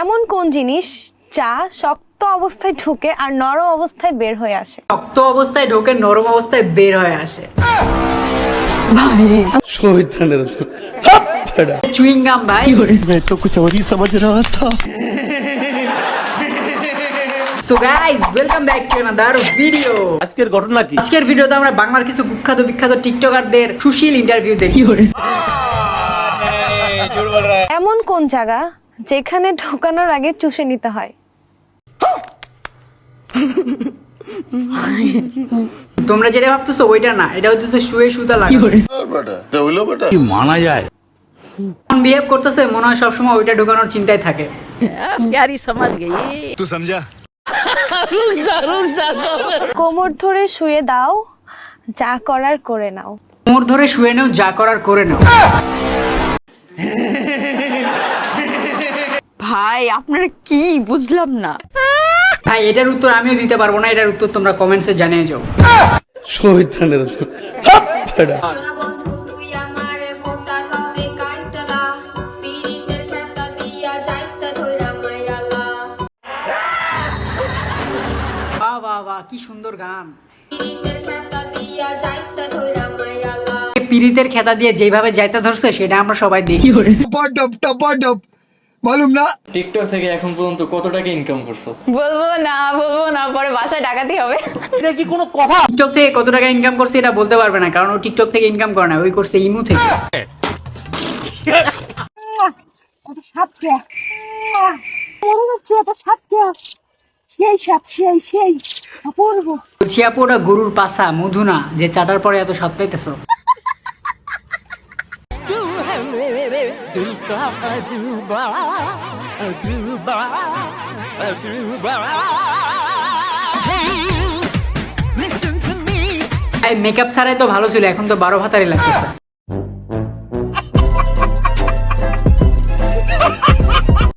এমন কোন জিনিস যা শক্ত অবস্থায় ঢুকে আর নরম অবস্থায় বের হয়ে আসে শক্ত অবস্থায় ঢোকে নরম অবস্থায় বের হয়ে আসে চুইং গাম ভাই मैं तो कुछ और ही समझ रहा था so guys welcome back to another video আজকের ঘটনা কি আজকের ভিডিওতে আমরা বাংলার কিছু কুখ্যাত বিখ্যাত টিকটকারদের সুশীল ইন্টারভিউ দেখি এমন কোন জায়গা যেখানে ঢোকানোর আগে চুষে নিতে হয়। তোমরা যেটা ভাবতেছো ওইটা না এটা হচ্ছে শুয়ে সুতা লাগে কি মানা যায়? বিহেভ করতেছে মনে হয় সবসময় ওইটা ঢোকানোর চিন্তায় থাকে। সমাজ গেই তুই সমঝা। কোমর ধরে শুয়ে দাও যা করার করে নাও। কোমর ধরে শুয়ে নাও যা করার করে নাও। ভাই আপনারা কি? বুঝলাম না। ভাই এটার উত্তর আমিও দিতে পারব না এটার উত্তর তোমরা কমেন্টসে জানিয়ে যাও। মাইরালা বাহ বাহ বাহ কি সুন্দর গান। পিরিতের খেতা দিয়ে যেভাবে যাইতে ধরছে সেটা আমরা সবাই দেখি। মালুম না? টিকটক থেকে এখন পর্যন্ত কত টাকা ইনকাম করছ? বলব না বলব না পরে বাসায় ডাকাতি হবে। এটা কি কোনো কথা? টিকটক থেকে কত টাকা ইনকাম করছে এটা বলতে পারবে না কারণ ও টিকটক থেকে ইনকাম করে না ওই করছে ইমু থেকে। সেই সাত সেই সেই অপূর্ব চিয়াপোটা গরুর পাছা মধু না যে চাটার পরে এত স্বাদ পাইতেছো। মেকআপ ছাড়াই তো ভালো ছিল এখন তো বারো ভাতারই লাগতেছে।